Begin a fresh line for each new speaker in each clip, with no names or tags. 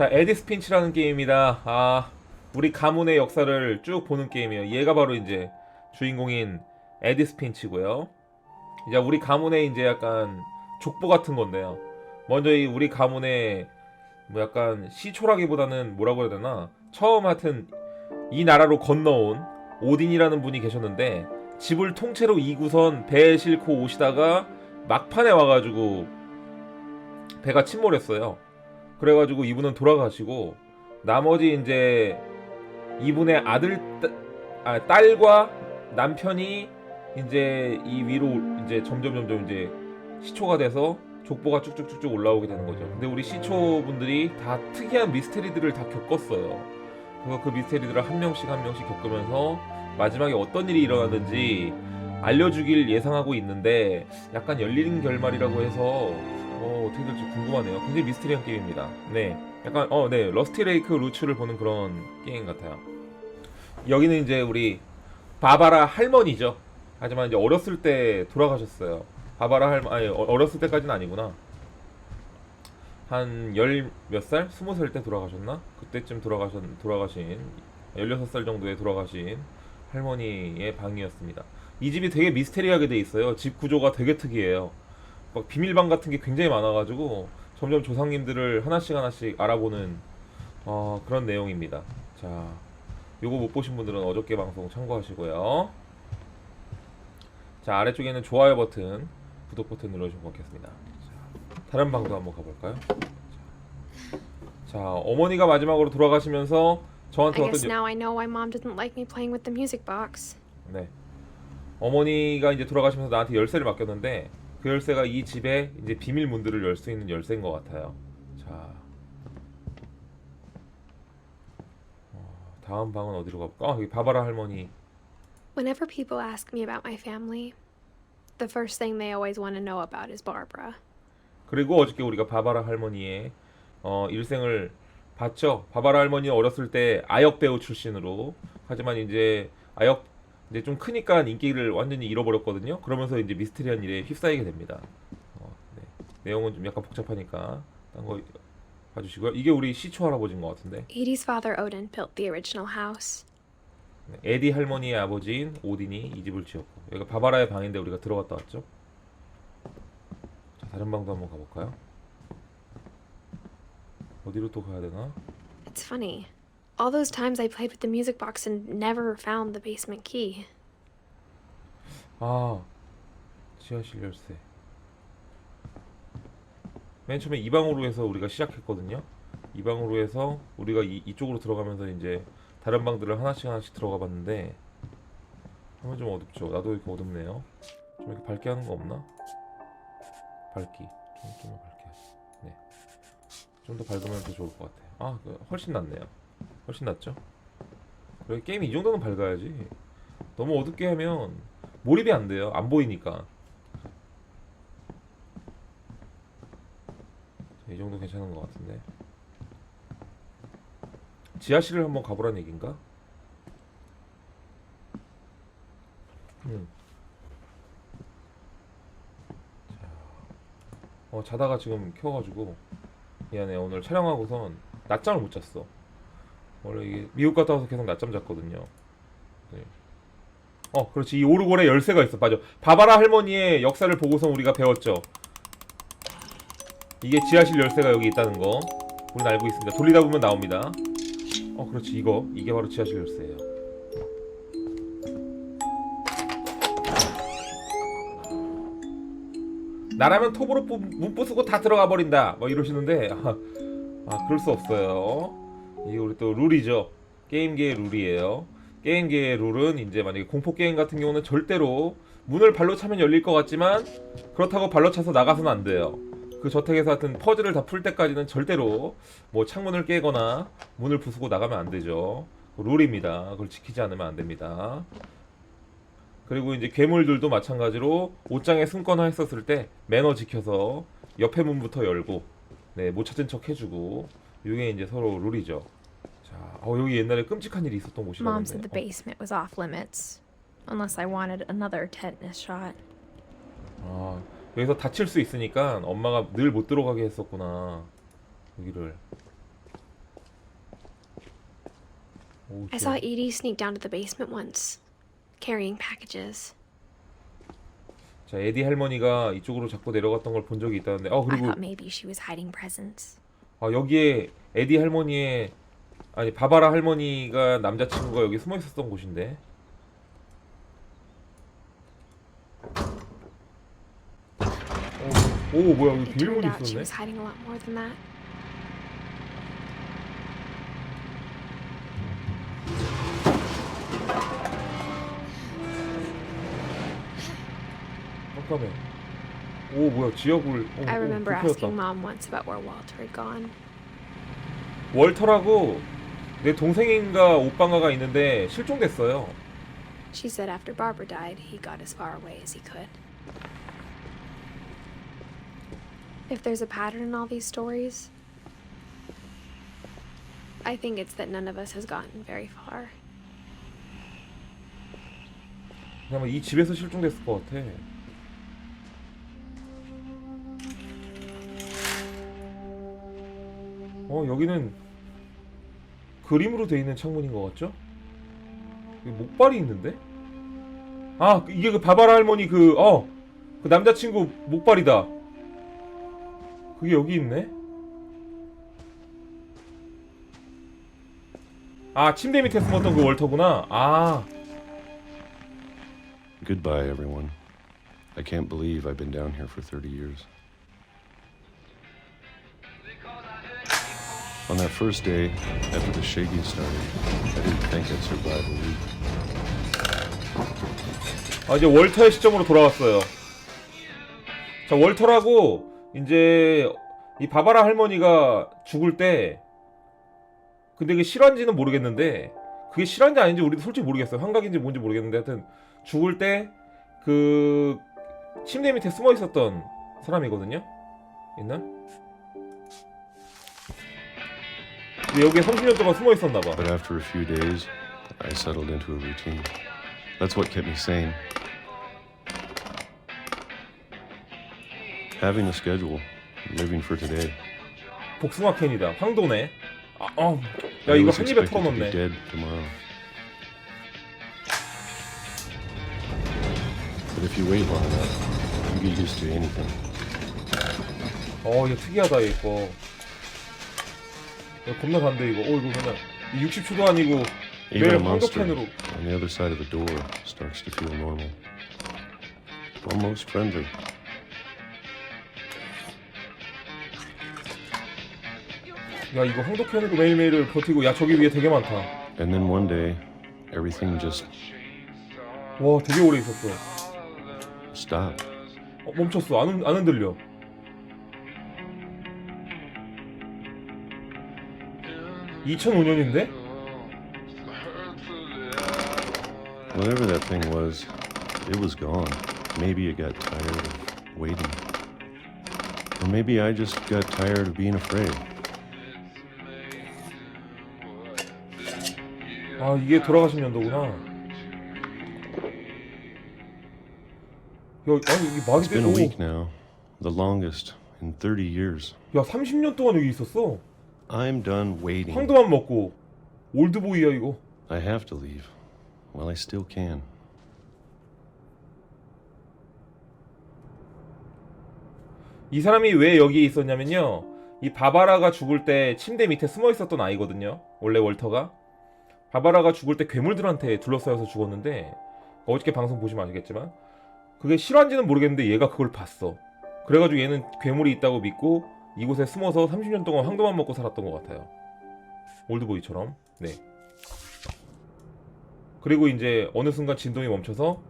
자, 에디스 핀치라는 게임입니다. 아, 우리 가문의 역사를 쭉 보는 게임이에요. 얘가 바로 이제 주인공인 에디스 핀치고요. 이제 우리 가문의 이제 약간 족보 같은 건데요. 먼저 이 우리 가문의 뭐 약간 시초라기보다는 뭐라고 해야 되나? 처음 하여튼 이 나라로 건너온 오딘이라는 분이 계셨는데 집을 통째로 이구선 배에 싣고 오시다가 막판에 와가지고 배가 침몰했어요. 그래가지고 이분은 돌아가시고 나머지 이제 이분의 아들 따- 아, 딸과 남편이 이제 이 위로 이제 점점 점점 이제 시초가 돼서 족보가 쭉쭉쭉쭉 올라오게 되는 거죠. 근데 우리 시초분들이 다 특이한 미스테리들을 다 겪었어요. 그래서 그 미스테리들을 한 명씩 한 명씩 겪으면서 마지막에 어떤 일이 일어나는지 알려주길 예상하고 있는데 약간 열린 결말이라고 해서 어, 어떻게 될지 궁금하네요. 굉장히 미스테리한 게임입니다. 네, 약간 어, 네, 러스티 레이크 루츠를 보는 그런 게임 같아요. 여기는 이제 우리 바바라 할머니죠. 하지만 이제 어렸을 때 돌아가셨어요. 바바라 할머 아니 어- 어렸을 때까지는 아니구나. 한 열 몇 살? 스무 살 때 돌아가셨나? 그때쯤 돌아가신 돌아가신 16살 정도에 돌아가신 할머니의 방이었습니다. 이 집이 되게 미스테리하게 돼 있어요. 집 구조가 되게 특이해요. 막 비밀방 같은 게 굉장히 많아가지고 점점 조상님들을 하나씩 하나씩 알아보는 어, 그런 내용입니다. 자, 요거 못 보신 분들은 어저께 방송 참고하시고요. 자, 아래쪽에는 좋아요 버튼, 구독 버튼 눌러주시면 고맙겠습니다. 자, 다른 방도 한번 가볼까요? 자, 자, 어머니가 마지막으로 돌아가시면서 저한테
I
어떤
guess now I know why mom didn't like me playing with the music box.
네. 어머니가 이제 돌아가시면서 나한테 열쇠를 맡겼는데 그 열쇠가 이 집의 이제 비밀 문들을 열 수 있는 열쇠인 것 같아요. 자, 어, 다음 방은 어디로 가볼까? 아, 여기 바바라 할머니.
Whenever people ask me about my family, the first thing they always want to know about is Barbara.
그리고 어저께 우리가 바바라 할머니의 어, 일생을 봤죠. 바바라 할머니 어렸을 때 아역 배우 출신으로 하지만 이제 아역 이제 좀 크니까 인기를 완전히 잃어버렸거든요. 그러면서 이제 미스테리한 일에 휩싸이게 됩니다. 어, 네. 내용은 좀 약간 복잡하니까 딴 거 봐주시고요. 이게 우리 시초 할아버지인 것 같은데
Edie's father Odin built the original house.
네. 에디 할머니의 아버지인 오딘이 이 집을 지었고 여기가 바바라의 방인데 우리가 들어갔다 왔죠. 자 다른 방도 한번 가볼까요? 어디로 또 가야 되나?
It's funny. All those times I played with the music box and never found the basement key.
아 지하실 열쇠 맨 처음에 이 방으로 해서 우리가 시작했거든요. 이 방으로 해서 우리가 이, 이쪽으로 들어가면서 이제 다른 방들을 하나씩 하나씩 들어가 봤는데 하면 좀 어둡죠? 나도 이렇게 어둡네요. 좀 이렇게 밝게 하는 거 없나? 밝기. 좀, 좀 밝게. 하지 네좀 더 밝으면 더 좋을 것 같아요 아 그, 훨씬 낫네요 훨씬 낫죠 그래 게임이 이 정도는 밝아야지 너무 어둡게 하면 몰입이 안 돼요. 안 보이니까. 자, 이 정도 괜찮은 것 같은데. 지하실을 한번 가보란 얘긴가? 음. 자, 어 자다가 지금 켜가지고 미안해 오늘 촬영하고선 낮잠을 못 잤어. 원래 이게 미국 갔다 와서 계속 낮잠 잤거든요. 네. 어, 그렇지. 이 오르골에 열쇠가 있어. 맞아. 바바라 할머니의 역사를 보고서 우리가 배웠죠. 이게 지하실 열쇠가 여기 있다는 거. 우리는 알고 있습니다. 돌리다 보면 나옵니다. 어, 그렇지. 이거. 이게 바로 지하실 열쇠예요. 나라면 톱으로 부- 문 부수고 다 들어가 버린다. 뭐 이러시는데 아, 아 그럴 수 없어요. 이게 우리 또 룰이죠. 게임계의 룰이에요. 게임계의 룰은 이제 만약에 공포 게임 같은 경우는 절대로 문을 발로 차면 열릴 것 같지만 그렇다고 발로 차서 나가서는 안 돼요. 그 저택에서 하여튼 퍼즐을 다 풀 때까지는 절대로 뭐 창문을 깨거나 문을 부수고 나가면 안 되죠. 그 룰입니다. 그걸 지키지 않으면 안 됩니다. 그리고 이제 괴물들도 마찬가지로 옷장에 숨거나 했었을 때 매너 지켜서 옆에 문부터 열고 네, 못 찾은 척 해주고 이게 이제 서로 룰이죠. 자, 어, 여기 옛날에 끔찍한 일이 있었던
Mom said the basement was off limits, unless I wanted another tetanus shot.
아, 여기서 다칠 수 있으니까 엄마가 늘 못 들어가게 했었구나. 여기를. 오,
I saw Edie sneak down to the basement once, carrying packages.
자, 에디 할머니가 이쪽으로 자꾸 내려갔던 걸 본 적이 있다는데. 아,
I
그리고
thought maybe she was hiding presents.
아, 여기에 에디 할머니의 아니 바바라 할머니가 남자친구가 여기 숨어 있었던 곳인데. 오, 오 뭐야 여기
It turned
비밀문이
out she
있었네.
was hiding a lot more than that.
깜깜해. 오 뭐야 지하불. 오,
I
오,
remember
불
asking
켜졌다.
mom once about where Walter had gone.
월터라고 내 동생인가 오빠가가 있는데 실종됐어요.
She said after Barbara died, he got as far away as he could. If there's a pattern in all these stories, I think it's that none of us has gotten very far.
그냥 이 집에서 실종됐을 것 같아. 어 여기는 그림으로 돼 있는 창문인 것 같죠? 목발이 있는데? 아 이게 그 바바라 할머니 그 어 그 남자친구 목발이다. 그게 여기 있네. 아 침대 밑에 숨었던 그 월터구나. 아
Goodbye, everyone. I can't believe I've been down here for 30 years. On that first day, after the shaking started, I didn't think I'd survive a week.
아 이제 월터의 시점으로 돌아왔어요. 자 월터라고 이제 이 바바라 할머니가 죽을 때 근데 그게 실화인지는 모르겠는데 그게 실화인지 아닌지 우리도 솔직히 모르겠어요. 환각인지 뭔지 모르겠는데 하여튼 죽을 때 그 침대 밑에 숨어 있었던 사람이거든요. 옛날. 근데 여기에 30년 동안 숨어 있었나 봐.
But after a few days, I settled into a routine. That's what kept me sane. Having a schedule, living for today.
복숭아 캔이다. 황도네. 아, 어. 야
I
이거
was
한 입에
expected to be
털어놓네.
dead tomorrow. But if you wait long enough, you get used to anything.
어, 이거 특이하다, 이거. 야, 겁나 단데, 이거. 어, 이거 그냥. 60초도 아니고,
Even
매일
a monster
황도캔으로.
on the other side of the door starts to feel normal. Almost friendly.
야, 이거 황도캔으로 매일매일을 버티고, 야, 저기 위에 되게 많다.
And then one day, everything just
와, 되게 오래 있었어.
stopped.
어, 멈췄어. 안, 흔- 안 흔들려. (2005년인데)
Whatever that thing was, it was gone. Maybe it got tired of waiting. Or maybe I just got tired of being afraid.
아, 이게 돌아가신 연도구나. 야, 아니, 이게 말이
It's been
돼?
a week
오,
now, the longest in 30 years.
야, 30년 동안 여기 있었어.
I'm done waiting.
황도만 먹고. 올드보이야, 이거.
I have to leave. Well, I still can.
이 사람이 왜 여기에 있었냐면요. 이 바바라가 죽을 때 침대 밑에 숨어 있었던 아이거든요. 원래 월터가. 바바라가 죽을 때 괴물들한테 둘러싸여서 죽었는데 어저께 방송 보시면 아시겠지만 그게 실화인지는 모르겠는데 얘가 그걸 봤어. 그래가지고 얘는 괴물이 있다고 믿고 이곳에 숨어서 30년 동안 황도만 먹고 살았던 것 같아요. 올드보이처럼. 네. 그리고 이제 어느 순간 진동이 멈춰서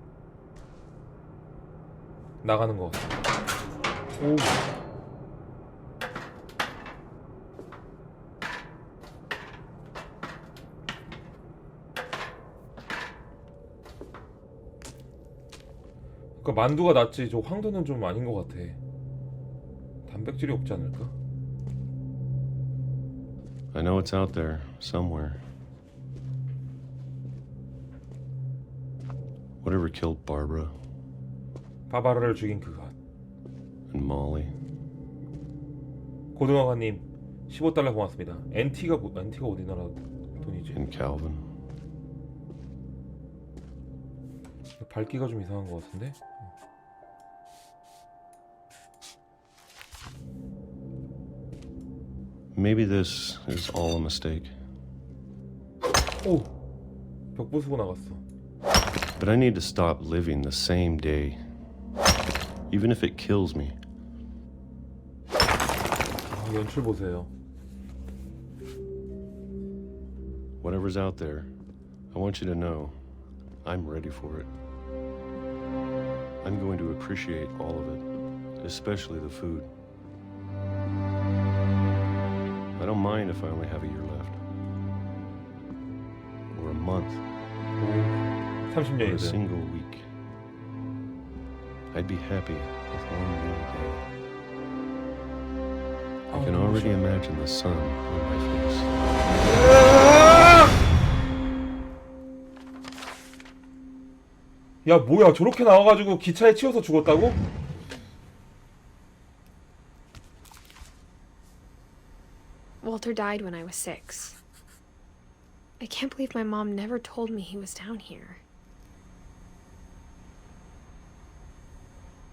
나가는 것 같아요. 오. 그러니까 만두가 낫지 저 황도는 좀 아닌 것 같아 단백질이 없지 않을까?
I know it's out there somewhere. Whatever killed Barbara
바바라를 죽인 그것.
and Molly,
고등어가님 15달러 고맙습니다. NT가 NT가 어디 나라 돈이지?
and Calvin.
밝기가 좀 이상한 것 같은데?
Maybe this is all a mistake.
오! 벽 부수고 나갔어.
But I need to stop living the same day. Even if it kills me.
아, 연출 보세요.
Whatever's out there, I want you to know I'm ready for it. I'm going to appreciate all of it, especially the food. Don't mind if I only have a year left. Or a month,
오,
or a
30년이든.
single week. I'd be happy with one more day. I can already imagine the sun on my face.
야 뭐야 저렇게 나와가지고 기차에 치여서 죽었다고?
Walter died when I was six. I can't believe my mom never told me he was down here.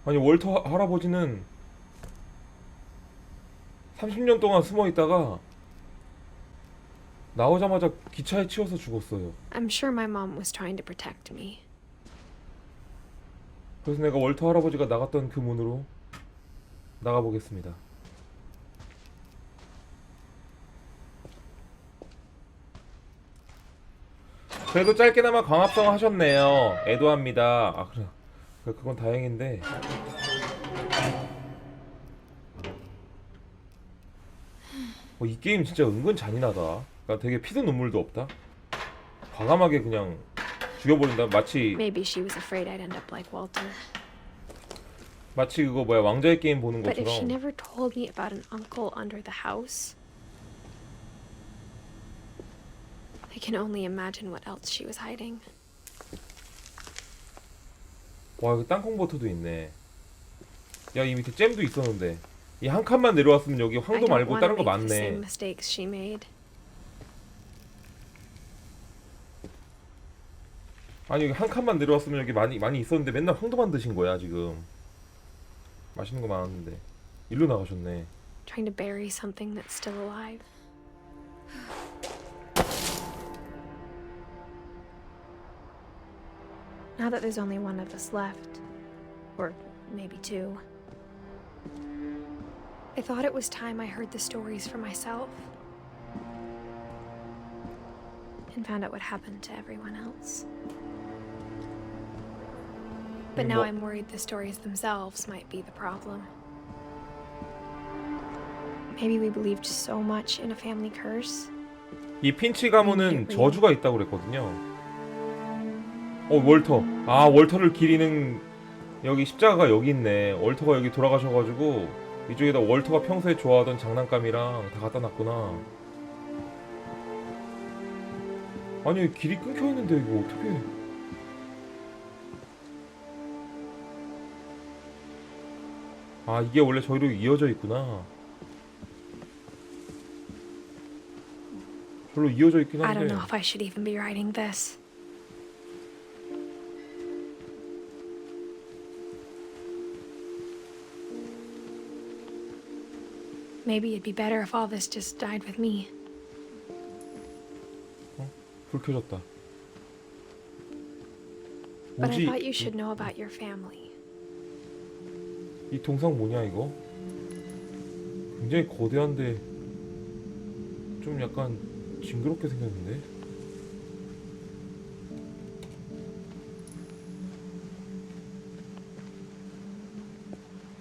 아니 월터 하- 할아버지는 30년 동안 숨어 있다가 나오자마자 기차에 치여서 죽었어요.
I'm sure my mom was trying to protect me.
그래서 내가 월터 할아버지가 나갔던 그 문으로 나가 보겠습니다. 그래도 짧게나마 광합성 하셨네요. 애도합니다. 아 그래, 그- 그건 다행인데. 어, 이 게임 진짜 은근 잔인하다. 그러니까 되게 피도 눈물도 없다. 과감하게 그냥 죽여버린다. 마치
Maybe she was afraid I'd end up like Walter.
마치 그거 뭐야 왕자의 게임 보는
But if she
것처럼
never told me about an uncle under the house, I can only imagine what else she was hiding.
와 여기 땅콩 버터도 있네 야 이 밑에 잼도 있었는데 이 한 칸만 내려왔으면 여기
I
황도
don't
말고
want
다른 거
make the same
많네
mistakes she made.
아니 여기 한 칸만 내려왔으면 여기 많이 많이 있었는데 맨날 황도만 드신 거야 지금 맛있는 거 많았는데 일로 나가셨네
Trying to bury something that's still alive. Now that there's only one of us left, or maybe two, I thought it was time I heard the stories for myself and found out what happened to everyone else. But now
What-
I'm worried the stories themselves might be the problem. Maybe we believed so much in a family curse.
이 핀치 가문은
음,
저주가 있다고 그랬거든요 어 월터. 아 월터를 기리는 여기 십자가가 여기 있네. 월터가 여기 돌아가셔가지고 이쪽에다 월터가 평소에 좋아하던 장난감이랑 다 갖다 놨구나. 아니 길이 끊겨 있는데 이거 어떻게 아 이게 원래 저기로 이어져 있구나. 별로 이어져 있긴
I don't
한데
know if I should even be writing this. Maybe it'd be better if all this just died with me.
불 켜졌다
But I
뭐지
thought you should know about your family.
이 동상 뭐냐 이거? 굉장히 거대한데 좀 약간 징그럽게 생겼는데?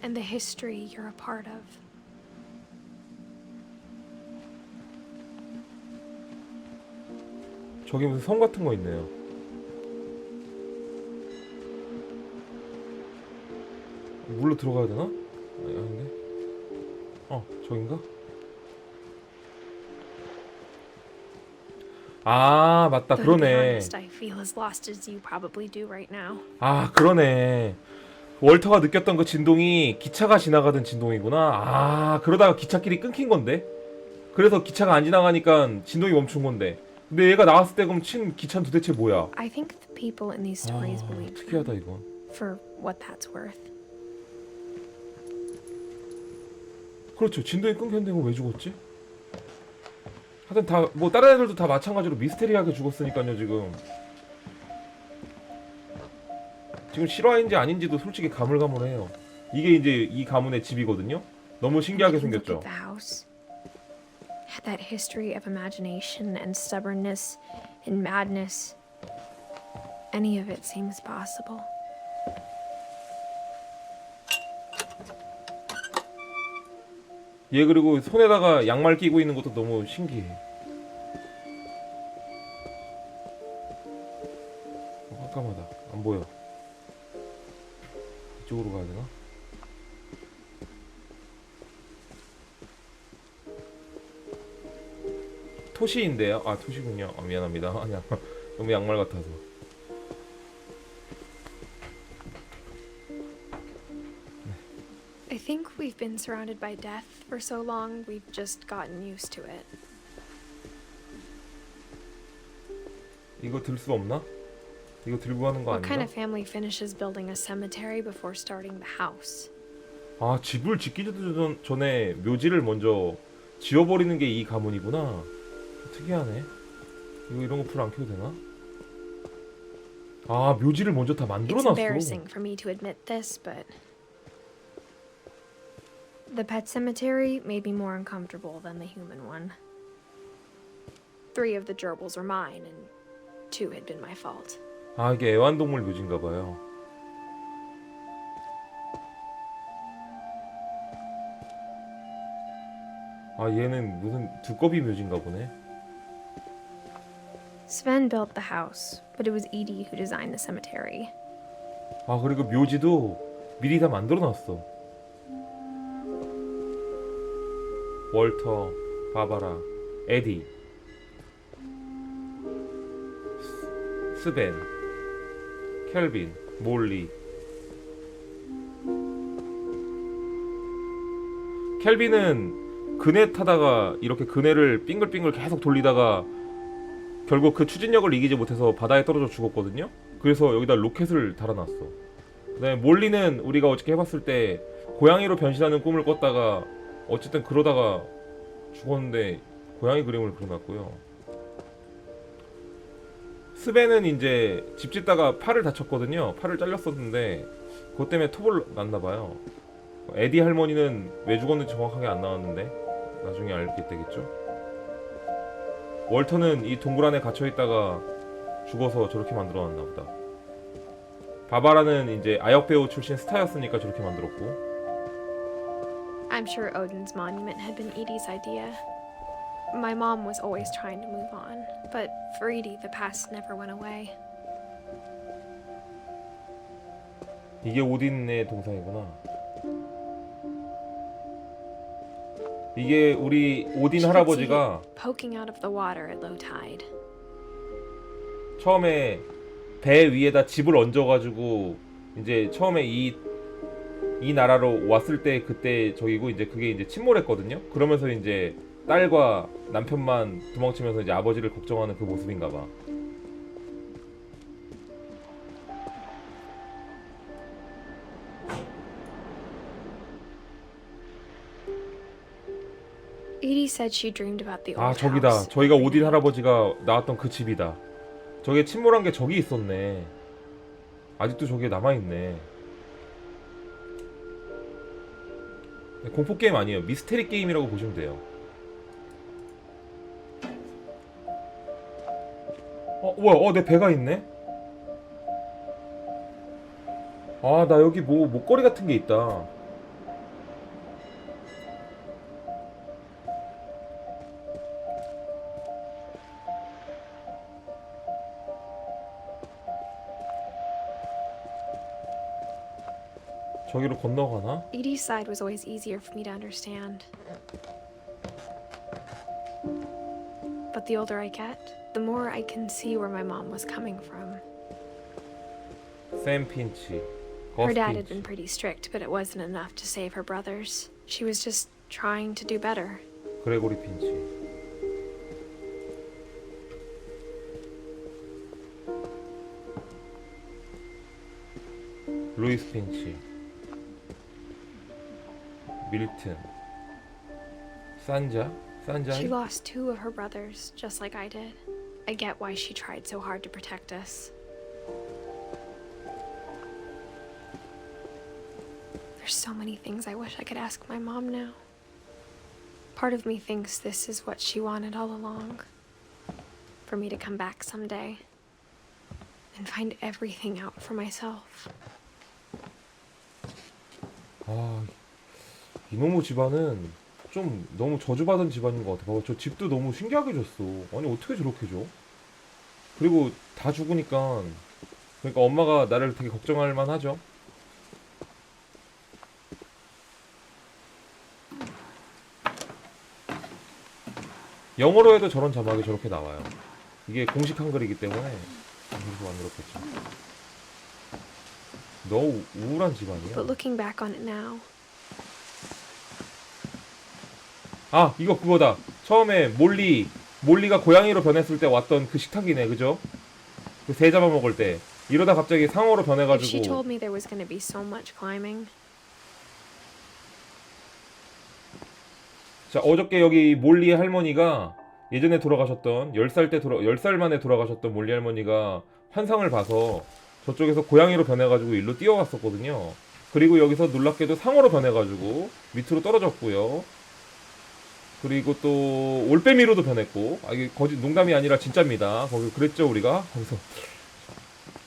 And the history you're a part of.
저기 무슨 성 같은 거 있네요. 물로 들어가야 되나? 아니, 아닌데? 어, 저긴가? 아, 맞다. 그러네. 아, 그러네. 월터가 느꼈던 그 진동이 기차가 지나가던 진동이구나. 아, 그러다가 기차길이 끊긴 건데? 그래서 기차가 안 지나가니까 진동이 멈춘 건데. 근데 얘가 나왔을 때 그럼 친 기찬 도대체 뭐야?
I think the people in these stories
아,
believe
특이하다 이건.
for what that's worth.
그렇죠. 진동이 끊겼는데 이거 왜 죽었지? 하여튼 다 뭐 다른 애들도 다 마찬가지로 미스테리하게 죽었으니까요 지금. 지금 실화인지 아닌지도 솔직히 가물가물해요. 이게 이제 이 가문의 집이거든요. 너무 신기하게 생겼죠.
at the house. Had that history of imagination and stubbornness and madness. Any of it seems possible.
얘 그리고 손에다가 양말 끼고 있는 것도 너무 신기해. 어, 깜깜하다. 안 보여. 이쪽으로 가야 되나? 토시인데요. 아 토시군요. 아, 미안합니다. 아니야. 너무 양말 같아서.
I think we've been surrounded by death for so long, we've just gotten used to it.
이거 들 수 없나? 이거 들고 가는 거
What kind
아닌가?
of family finishes building a cemetery before starting the house?
아 집을 짓기 전- 전에 묘지를 먼저 지어버리는 게 이 가문이구나 특이하네 이거 이런 거불안 켜도 되나? 아 묘지를 먼저 다 만들어놨어
the pet cemetery made me more uncomfortable than the human one. Three of the gerbils were mine, and two had been my fault.
아 이게 애완동물 묘지인가 봐요 아 얘는 무슨 두꺼비 묘지인가 보네
Sven built the house, but it was Edie who designed the cemetery.
아 그리고 묘지도 미리 다 만들어놨어 월터, 바바라, 에디 스- 스벤, 켈빈, 몰리 켈빈은 그네 타다가 이렇게 그네를 빙글빙글 계속 돌리다가 결국 그 추진력을 이기지 못해서 바다에 떨어져 죽었거든요 그래서 여기다 로켓을 달아놨어 그다음에 몰리는 우리가 어저께 해봤을 때 고양이로 변신하는 꿈을 꿨다가 어쨌든 그러다가 죽었는데 고양이 그림을 그려놨고요. 스벤은 이제 집 짓다가 팔을 다쳤거든요. 팔을 잘렸었는데 그것 때문에 톱을 났나봐요. 에디 할머니는 왜 죽었는지 정확하게 안 나왔는데 나중에 알게 되겠죠. 월터는 이 동굴 안에 갇혀 있다가 죽어서 저렇게 만들어놨나 보다. 바바라는 이제 아역 배우 출신 스타였으니까 저렇게 만들었고
I'm sure Odin's monument had been Edie's idea. My mom was always trying to move on, but for Edie, the past never went away.
이게 오딘의 동상이구나. 이게 우리 오딘 할아버지가
it poking out of the water at low tide.
처음에 배 위에다 집을 얹어가지고 이제 처음에 이, 이 나라로 왔을 때 그때 저기고 이제 그게 이제 침몰했거든요. 그러면서 이제 딸과 남편만 도망치면서 이제 아버지를 걱정하는 그 모습인가 봐.
Edie said she dreamed about the old
아 저기다.
house.
저희가 오딘. 할아버지가 나왔던 그 집이다. 저게 침몰한 게 저기 있었네. 아직도 저게 남아 있네. 공포 게임 아니에요. 미스테리 게임이라고 보시면 돼요. 어, 뭐야? 어, 내 배가 있네. 아, 나 여기 뭐 목걸이 같은 게 있다. 저기로 건너가나?
Edie's side was always easier for me to understand. But the older I get, the more I can see where my mom was coming from.
Sam 핀치.
Her dad had been pretty strict, but it wasn't enough to save her brothers. She was just trying to do better.
Gregory 핀치. Louis 핀치. Milton. Sanja? Sanjay?
She lost two of her brothers, just like I did. I get why she tried so hard to protect us. There's so many things I wish I could ask my mom now. Part of me thinks this is what she wanted all along. For me to come back someday. And find everything out for myself.
Oh, 이놈의 집안은 좀 너무 저주받은 집안인 것 같아. 봐봐 저 집도 너무 신기하게 줬어. 아니 어떻게 저렇게 줘? 그리고 다 죽으니까 그러니까 엄마가 나를 되게 걱정할 만하죠. 영어로 해도 저런 자막이 저렇게 나와요. 이게 공식 한글이기 때문에 이렇게 만들었겠죠. 너무 우울한 집안이야.
But looking back on it now,
아 이거 그거다. 처음에 몰리 몰리가 고양이로 변했을 때 왔던 그 식탁이네 그죠? 그새 잡아 먹을 때. 이러다 갑자기 상어로
if she
변해가지고.
Told me there was going to be so much climbing,
자 어저께 여기 몰리 할머니가 예전에 돌아가셨던 10살 때 돌아 10살 만에 돌아가셨던 몰리 할머니가 환상을 봐서 저쪽에서 고양이로 변해가지고 일로 뛰어왔었거든요. 그리고 여기서 놀랍게도 상어로 변해가지고 밑으로 떨어졌고요 그리고 또 올빼미로도 변했고. 아 이게 거짓 농담이 아니라 진짜입니다. 거기 그랬죠 우리가? 거기서.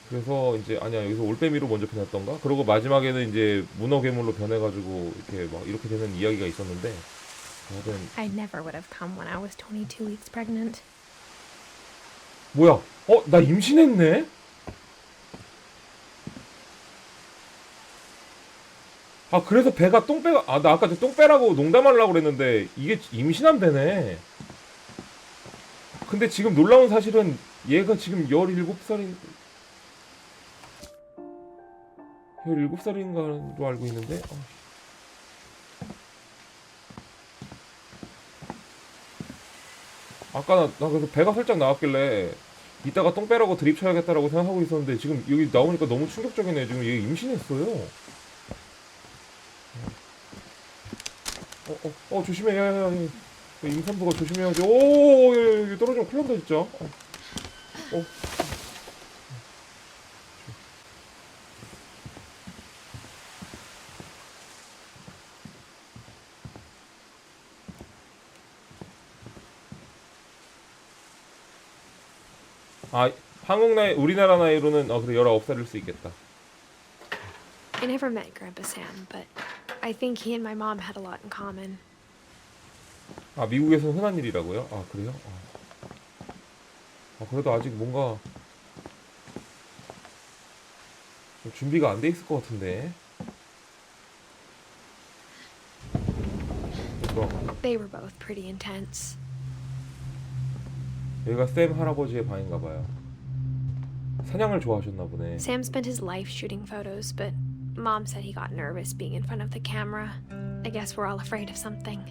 그래서 이제 아니야 여기서 올빼미로 먼저 변했던가? 그리고 마지막에는 이제 문어 괴물로 변해가지고 이렇게 막 이렇게 되는 이야기가 있었는데. 아무튼.
I never would have come when I was 22 weeks pregnant.
뭐야? 어, 나 임신했네? 아, 그래서 배가 똥배가, 아, 나 아까 저 똥배라고 농담하려고 그랬는데, 이게 임신한 배네. 근데 지금 놀라운 사실은 얘가 지금 17살인, 17살인가로 알고 있는데, 어. 아까 나, 나 그래서 배가 살짝 나왔길래 이따가 똥 빼라고 드립 쳐야겠다라고 생각하고 있었는데 지금 여기 나오니까 너무 충격적이네. 지금 얘 임신했어요. 어, 어, 어, 조심해. 야, 야, 야. 임산부가 조심해야지. 오, 야, 야, 야, 떨어지면 큰일 난다, 진짜. 어. 어. 아, 한국 나이, 우리나라 나이로는 어 그래 19살일 수 있겠다.
I never met Grandpa Sam, but I think he and my mom had a lot in common.
아, 미국에서는 흔한 일이라고요? 아, 그래요? 아, 아 그래도 아직 뭔가 좀 준비가 안 돼 있을 것 같은데.
They were both pretty intense.
여기가 샘 할아버지의 방인가 봐요. 사냥을 좋아하셨나 보네.
Sam spent his life shooting photos, but mom said he got nervous being in front of the camera. I guess we're all afraid of something.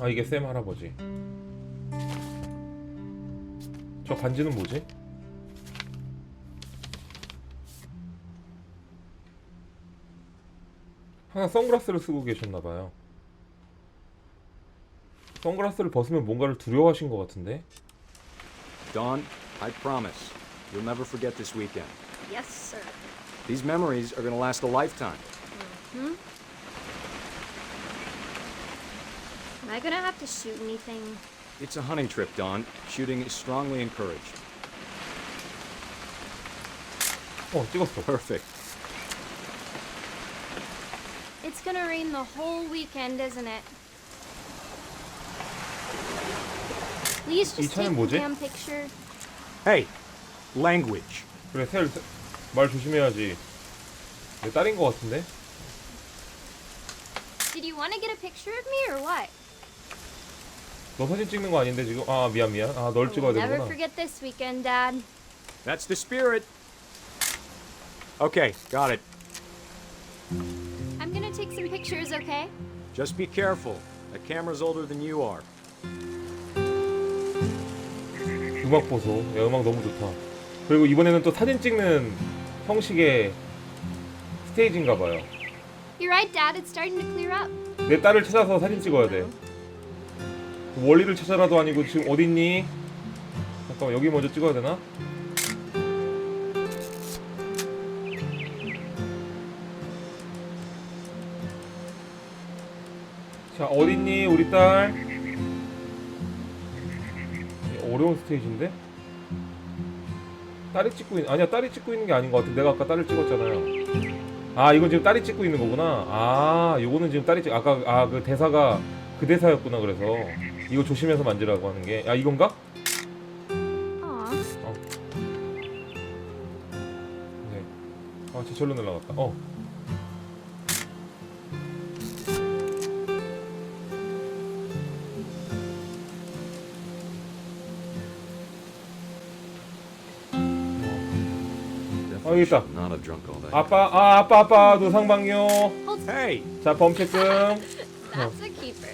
아, 이게 샘 할아버지. 저 반지는 뭐지? 항상 선글라스를 쓰고 계셨나 봐요. 선글라스를 벗으면 뭔가를 두려워하신 것 같은데.
Dawn, I promise, you'll never forget this weekend.
Yes, sir.
These memories are going to last a lifetime.
Am I gonna have to shoot anything?
It's a hunting trip, Dawn. Shooting is strongly encouraged.
어, 찍었어.
Perfect.
It's gonna rain the whole weekend, isn't it? Please
이
just
차는
take the
뭐지?
damn picture.
Hey, language.
그래, 셀, 셀- 말 조심해야지. 내 딸인 것 같은데?
Did you want to get a picture of me or what?
너 사진 찍는 거 아닌데 지금? 아, 미안, 미안. 아, 널 찍어야
Never
되구나.
forget this weekend, Dad.
That's the spirit. Okay, got it.
I'm gonna take some pictures, okay?
Just be careful. That camera's older than you are.
음악 보소. 야, 음악 너무 좋다. 그리고 이번에는 또 사진 찍는 형식의 스테이지인가 봐요.
You're right, Dad. It's starting to clear up.
내 딸을 찾아서 사진 찍어야 돼. 원리를 찾아라도 아니고 지금 어딨니? 잠깐만 여기 먼저 찍어야 되나? 자 어딨니 우리 딸? 어려운 스테이지인데? 딸이 찍고 있 아니야 딸이 찍고 있는 게 아닌 것 같아. 내가 아까 딸을 찍었잖아요. 아 이건 지금 딸이 찍고 있는 거구나 아 요거는 지금 딸이 찍 아까 아 그 대사가 그 대사였구나 그래서 이거 조심해서 만지라고 하는 게 아 이건가?
Aw.
네아 제철로 날라갔다 어
Definitely
있다.
should not have drunk all that.
아빠 아 아빠 아빠 노상방뇨
Hold.
Hey!
자 범칙금
That's a keeper.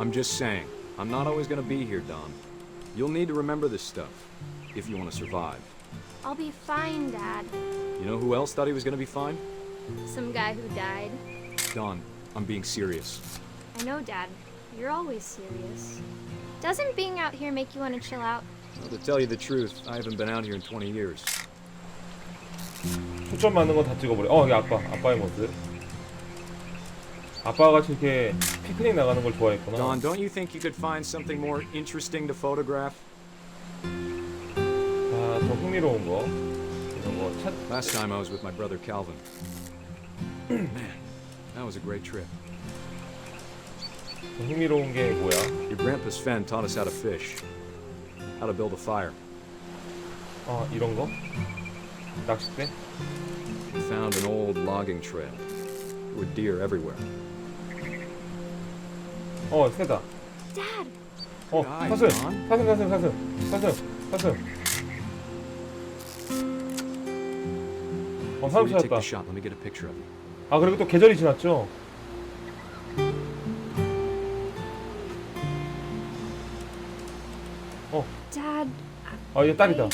I'm just saying, I'm not always gonna be here, Don. You'll need to remember this stuff if you want to survive.
I'll be fine, Dad.
You know who else thought he was gonna be fine?
Some guy who died.
Don, I'm being serious.
I know, Dad. You're always serious. Doesn't being out here make you want to chill out?
Well, to tell you the truth, I haven't been out here in 20 years.
초점 맞는 건 다 찍어버려 어 여기 아빠 아빠의 모습 아빠가 같이 이렇게 피크닉 나가는 걸 좋아했구나
Don, don't you think you could find something more interesting to photograph?
아더 흥미로운 거 이런 거 찾,
Last time I was with my brother Calvin. Man, that was a great trip.
더 흥미로운 게 뭐야
Your grandpa Sven taught us how to fish, How to build a fire.
아 이런 거 낚싯대
We found an old logging trail. There were deer everywhere.
어 새다
Dad,
어
아이,
사슴
난?
사슴 사슴 사슴 사슴 사슴 어
Before
사슴
you take
찾았다
the shot, let me get a picture of you.
아 그리고 또 계절이 지났죠 아 얘 딸이다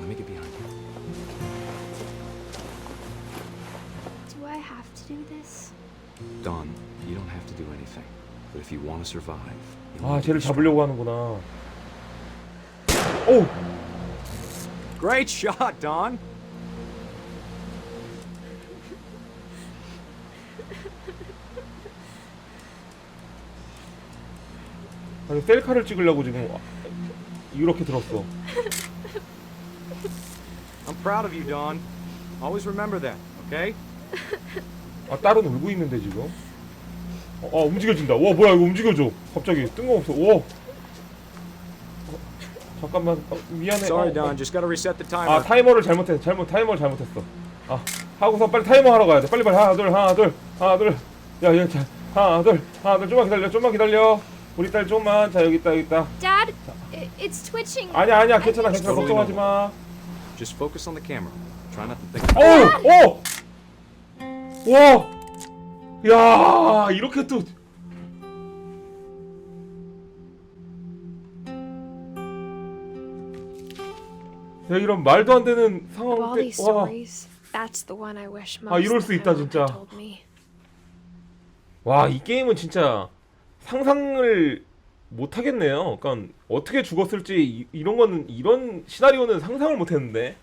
Let me get behind you.
do I have to do this?
Don, you don't have to do anything. But if you want to survive, you'll
아
need to
쟤를
be
잡으려고 하는구나 오
strong. Great shot, Don.
아니 셀카를 찍으려고 지금 이렇게 들었어.
I'm proud of you, Don. Always remember that, okay?
아 딸은 울고 있는데 지금? 어, 어 움직여진다. 와 뭐야 이거 움직여줘. 갑자기 뜬금없어. 와 어, 잠깐만. 어, 미안해.
Sorry,
어,
Don.
어.
Just gotta reset the timer.
아 타이머를 잘못했어 잘못 타이머를 잘못했어. 아 하고서 빨리 타이머 하러 가야 돼. 빨리 빨리. 하나 둘 하나 둘 하나 둘 야야 자 하나 둘 하나 둘. 좀만 기다려 좀만 기다려 우리 딸 좀만 자 여기 있다 여기 있다
Dad, i- it's twitching.
아니야 아니야 괜찮아 괜찮아 걱정하지 마
Just focus on the camera. Try not to think.
오! 오! 와! 야, 이렇게 또 야, 이런 말도 안 되는
of
상황
all
때
these
와.
stories, that's the one I wish most
아, 이럴
that
수
my
있다,
mom had
진짜.
told me.
와, 이 게임은 진짜 상상을 못 하겠네요. 그러니까 어떻게 죽었을지 이, 이런 거는 이런 시나리오는 상상을 못 했는데.